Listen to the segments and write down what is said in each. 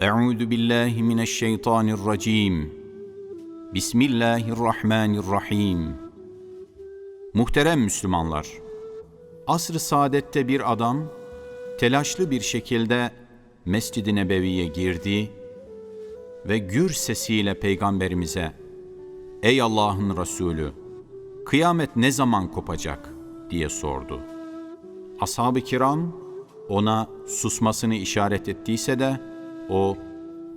Euzu billahi mineşşeytanirracim. Bismillahirrahmanirrahim. Muhterem Müslümanlar, asr-ı saadette bir adam telaşlı bir şekilde Mescid-i Nebevi'ye girdi ve gür sesiyle peygamberimize "Ey Allah'ın Resulü, kıyamet ne zaman kopacak?" diye sordu. Ashab-ı kiram ona susmasını işaret ettiyse de o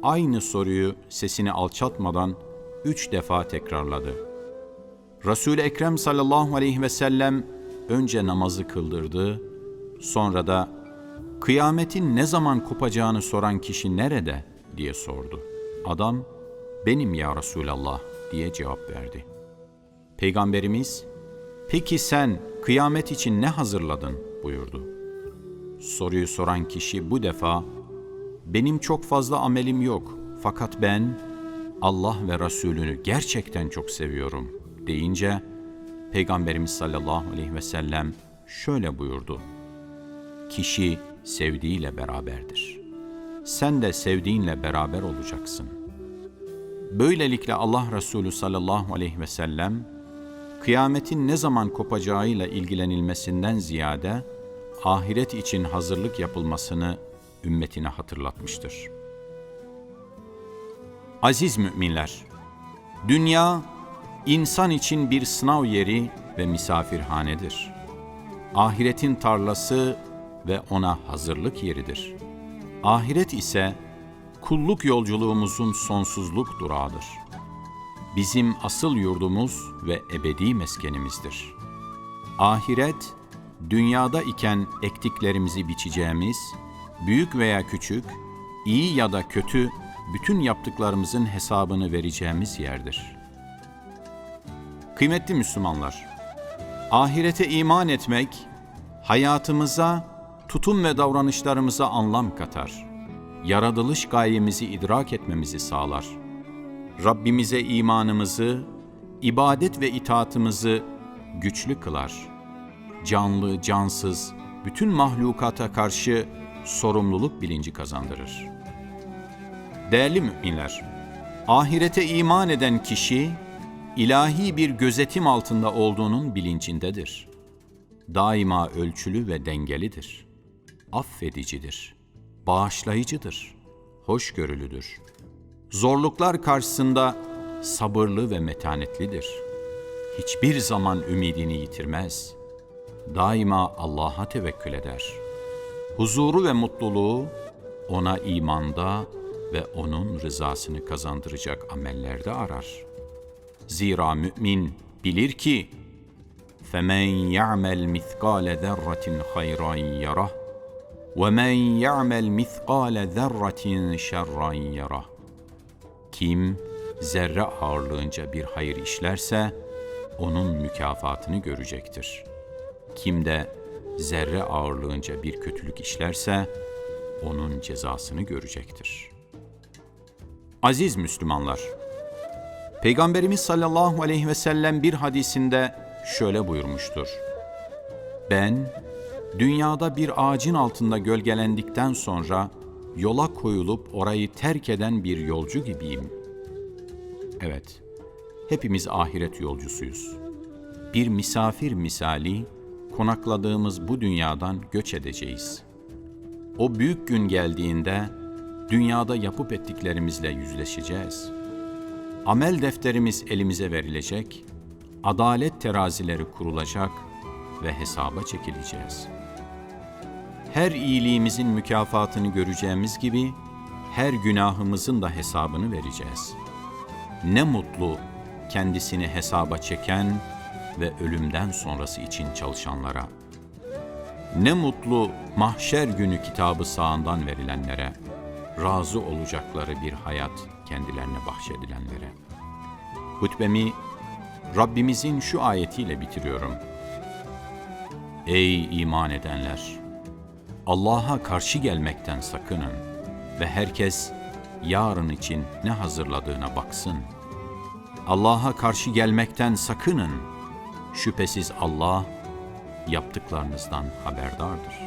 aynı soruyu sesini alçaltmadan üç defa tekrarladı. Resul-i Ekrem sallallahu aleyhi ve sellem önce namazı kıldırdı, sonra da kıyametin ne zaman kopacağını soran kişi nerede diye sordu. Adam, benim ya Resulallah diye cevap verdi. Peygamberimiz, peki sen kıyamet için ne hazırladın buyurdu. Soruyu soran kişi bu defa, benim çok fazla amelim yok fakat ben Allah ve Resulünü gerçekten çok seviyorum deyince, Peygamberimiz sallallahu aleyhi ve sellem şöyle buyurdu. Kişi sevdiğiyle beraberdir. Sen de sevdiğinle beraber olacaksın. Böylelikle Allah Resulü sallallahu aleyhi ve sellem, kıyametin ne zaman kopacağıyla ilgilenilmesinden ziyade, ahiret için hazırlık yapılmasını ümmetine hatırlatmıştır. Aziz müminler, dünya insan için bir sınav yeri ve misafirhanedir. Ahiretin tarlası ve ona hazırlık yeridir. Ahiret ise kulluk yolculuğumuzun sonsuzluk durağıdır. Bizim asıl yurdumuz ve ebedi meskenimizdir. Ahiret, dünyada iken ektiklerimizi biçeceğimiz, büyük veya küçük, iyi ya da kötü bütün yaptıklarımızın hesabını vereceğimiz yerdir. Kıymetli Müslümanlar, ahirete iman etmek, hayatımıza, tutum ve davranışlarımıza anlam katar. Yaratılış gayemizi idrak etmemizi sağlar. Rabbimize imanımızı, ibadet ve itaatımızı güçlü kılar. Canlı, cansız, bütün mahlukata karşı sorumluluk bilinci kazandırır. Değerli müminler, ahirete iman eden kişi, ilahi bir gözetim altında olduğunun bilincindedir. Daima ölçülü ve dengelidir. Affedicidir, bağışlayıcıdır, hoşgörülüdür. Zorluklar karşısında sabırlı ve metanetlidir. Hiçbir zaman ümidini yitirmez. Daima Allah'a tevekkül eder Huzuru ve mutluluğu ona imanda ve onun rızasını kazandıracak amellerde arar. Zira mümin bilir ki فَمَنْ يَعْمَلْ مِثْقَالَ ذَرَّةٍ خَيْرًا يَرَهُ وَمَنْ يَعْمَلْ مِثْقَالَ ذَرَّةٍ شَرًّا يَرَهُ Kim zerre ağırlığınca bir hayır işlerse onun mükafatını görecektir. Kim de zerre ağırlığınca bir kötülük işlerse onun cezasını görecektir. Aziz Müslümanlar, Peygamberimiz sallallahu aleyhi ve sellem bir hadisinde şöyle buyurmuştur. Ben, dünyada bir ağacın altında gölgelendikten sonra yola koyulup orayı terk eden bir yolcu gibiyim. Evet, hepimiz ahiret yolcusuyuz. Bir misafir misali konakladığımız bu dünyadan göç edeceğiz. O büyük gün geldiğinde dünyada yapıp ettiklerimizle yüzleşeceğiz. Amel defterimiz elimize verilecek, adalet terazileri kurulacak ve hesaba çekileceğiz. Her iyiliğimizin mükafatını göreceğimiz gibi her günahımızın da hesabını vereceğiz. Ne mutlu kendisini hesaba çeken ve ölümden sonrası için çalışanlara. Ne mutlu mahşer günü kitabı sağından verilenlere, razı olacakları bir hayat kendilerine bahşedilenlere. Hutbemi Rabbimizin şu ayetiyle bitiriyorum. Ey iman edenler! Allah'a karşı gelmekten sakının ve herkes yarın için ne hazırladığına baksın. Allah'a karşı gelmekten sakının. Şüphesiz Allah yaptıklarınızdan haberdardır.